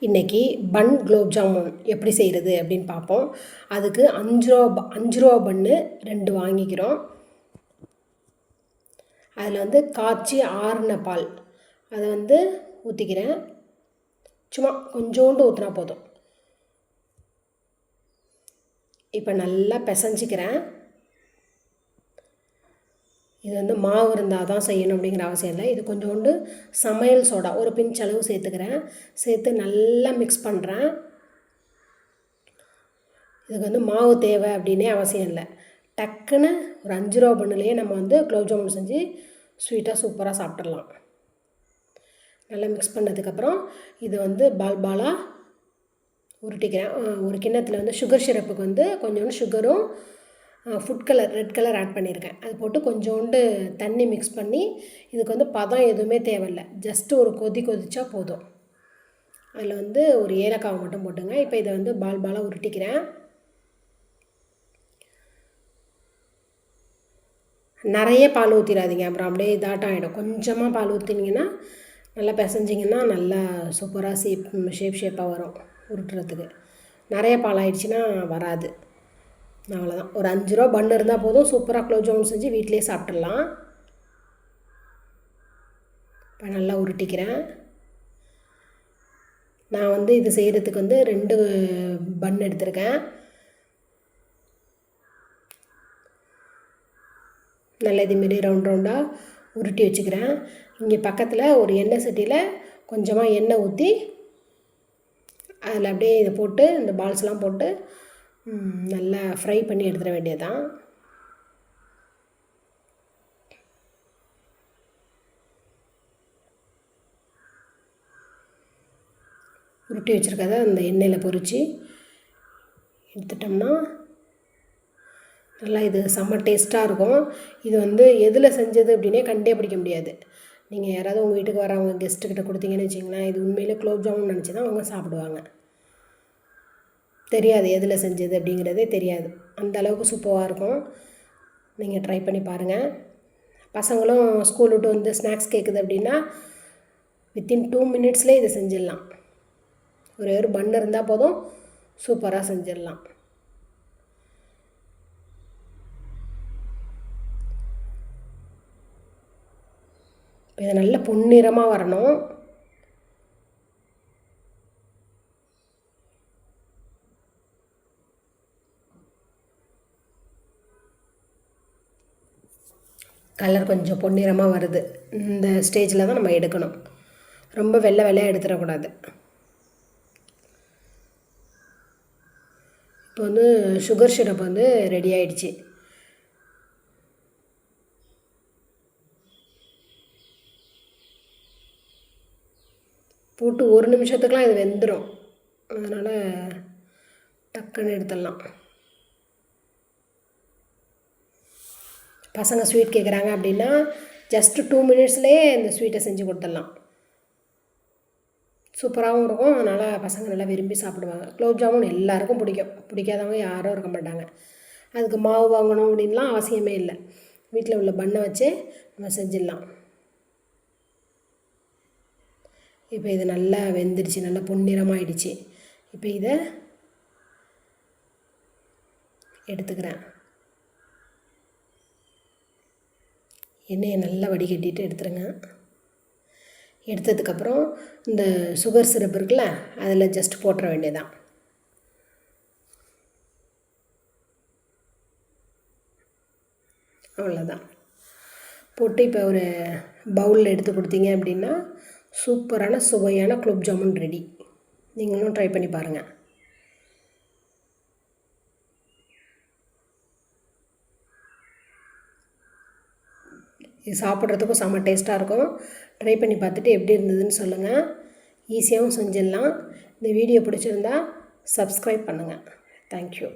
இன்றைக்கி பன் குலோப் ஜாமுன் எப்படி செய்கிறது அப்படின்னு பார்ப்போம். அதுக்கு அஞ்சு ரூபா ப- அஞ்சு ரூபா பன்னு ரெண்டு வாங்கிக்கிறோம். அதில் வந்து காய்ச்சி ஆறுன பால். அதை வந்து ஊற்றிக்கிறேன் சும்மா கொஞ்சோண்டு ஊற்றினா போதும். இப்போ நல்லா பிசைஞ்சிக்கிறேன். இது வந்து மாவு இருந்தால் தான் செய்யணும் அப்படிங்கிற அவசியம் இல்லை. இது கொஞ்சோண்டு சமையல் சோடா ஒரு பிஞ்ச் அளவு சேர்த்துக்கிறேன். சேர்த்து நல்லா மிக்ஸ் பண்ணுறேன் இதுக்கு வந்து மாவு தேவை அப்படின்னே அவசியம் இல்லை. டக்குன்னு ஒரு அஞ்சு ரூபா பண்ணுலேயே நம்ம வந்து குலோப் ஜாமுன் செஞ்சு ஸ்வீட்டாக சூப்பராக சாப்பிட்றலாம் நல்லா மிக்ஸ் பண்ணதுக்கப்புறம் இது வந்து பால் பாலாக உருட்டிக்கிறேன். ஒரு கிண்ணத்தில் வந்து சுகர் சிரப்புக்கு வந்து கொஞ்சோண்டு சுகரும் food colour red colour add பண்ணியிருக்கேன். அது போட்டு கொஞ்சோண்டு தண்ணி மிக்ஸ் பண்ணி இதுக்கு வந்து பதம் எதுவுமே தேவையில்லை. ஜஸ்ட்டு ஒரு கொதி கொதிச்சா போதும். அதில் வந்து ஒரு ஏலக்காவை மட்டும் போட்டுங்க. இப்போ இதை வந்து பால் பாலாக உருட்டிக்கிறேன். நிறைய பால் ஊற்றிடாதீங்க அப்புறம் அப்படியே இதாட்டம் ஆகிடும் கொஞ்சமாக பால் ஊற்றினீங்கன்னா நல்லா பிசைஞ்சிங்கன்னா நல்லா சூப்பராக ஷேப் ஷேப் ஷேப்பாக வரும் உருட்டுறதுக்கு. நிறைய பால் ஆயிடுச்சுன்னா வராது. அவ்வளோதான் ஒரு அஞ்சு ரூபா பன்னு இருந்தால் போதும். சூப்பராக குலோப் ஜாமுன் செஞ்சு வீட்டிலேயே சாப்பிட்றலாம் இப்போ நல்லா உருட்டிக்கிறேன். நான் வந்து இது செய்கிறதுக்கு வந்து ரெண்டு பன் எடுத்திருக்கேன். நல்ல இதுமாரி ரவுண்ட் ரவுண்டாக உருட்டி வச்சுக்கிறேன். இங்கே பக்கத்தில் ஒரு எண்ணெய் சட்டியில் கொஞ்சமாக எண்ணெய் ஊற்றி அதில் அப்படியே இதை போட்டு இந்த பால்ஸ்லாம் போட்டு நல்லா ஃப்ரை பண்ணி எடுத்துட வேண்டியதான் உருட்டி வச்சுருக்கத அந்த எண்ணெயில் பொரித்து எடுத்துட்டோம்னா நல்லா இது செம்ம டேஸ்ட்டாக இருக்கும். இது வந்து எதில் செஞ்சது அப்படின்னே கண்டே பிடிக்க முடியாது. நீங்கள் யாராவது உங்கள் வீட்டுக்கு வரவங்க கெஸ்ட்டுக்கிட்ட கொடுத்தீங்கன்னு வச்சிங்களேன் இது உண்மையிலே குலோப் ஜாமுன் நினச்சி தான் அவங்க சாப்பிடுவாங்க. தெரியாது எதில் செஞ்சது அப்படிங்கிறதே தெரியாது. அந்த அளவுக்கு சூப்பராக இருக்கும். நீங்கள் ட்ரை பண்ணி பாருங்கள் பசங்களும் ஸ்கூல் விட்டு வந்து ஸ்நாக்ஸ் கேட்குது அப்படின்னா வித்தின் டூ மினிட்ஸ்லேயே இதை செஞ்சிடலாம். ஒரே ஒரு பன் இருந்தால் போதும் சூப்பராக செஞ்சிடலாம். இப்போ இது நல்ல பொன்னிறமாக வரணும். கலர் கொஞ்சம் பொன்னிறமாக வருது. இந்த ஸ்டேஜில் தான் நம்ம எடுக்கணும். ரொம்ப வெள்ளை வெள்ளையாக எடுத்துடக்கூடாது. இப்போ வந்து சுகர் சிரப் வந்து ரெடி ஆயிடுச்சு. போட்டு ஒரு நிமிஷத்துக்குலாம் இது வெந்துடும் அதனால் டக்குன்னு எடுத்துடலாம். பசங்க ஸ்வீட் கேட்குறாங்க அப்படின்னா ஜஸ்ட் டூ மினிட்ஸ்லேயே இந்த ஸ்வீட்டை செஞ்சு கொடுத்துடலாம். சூப்பராகவும் இருக்கும். அதனால் பசங்க நல்லா விரும்பி சாப்பிடுவாங்க. குலோப் ஜாமுன் எல்லாருக்கும் பிடிக்கும். பிடிக்காதவங்க யாரும் இருக்க மாட்டாங்க. அதுக்கு மாவு வாங்கணும் அப்படின்லாம் அவசியமே இல்லை. வீட்டில் உள்ள பண்ணை வச்சு நம்ம செஞ்சிடலாம். இப்போ இது நல்லா வெந்துடுச்சு நல்லா பொன்னிறமாயிடுச்சு. இப்போ இதை எடுத்துக்கிறேன். எண்ணெயை நல்லா வடிகட்டிட்டு எடுத்துருங்க. எடுத்ததுக்கப்புறம் இந்த சுகர் சிரப் இருக்குல்ல அதில் ஜஸ்ட் போட்டுற வேண்டியதான் அவ்வளோதான் போட்டு இப்போ ஒரு பவுலில் எடுத்து கொடுத்தீங்க அப்படின்னா சூப்பரான சுவையான குலோப் ஜாமுன் ரெடி நீங்களும் ட்ரை பண்ணி பாருங்கள் இது சாப்பிட்றதுக்கும் செம்ம டேஸ்ட்டாக இருக்கும். ட்ரை பண்ணி பார்த்துட்டு எப்படி இருந்ததுன்னு சொல்லுங்கள் ஈஸியாகவும் செஞ்சிடலாம். இந்த வீடியோ பிடிச்சிருந்தா சப்ஸ்கிரைப் பண்ணுங்கள் தேங்க்யூ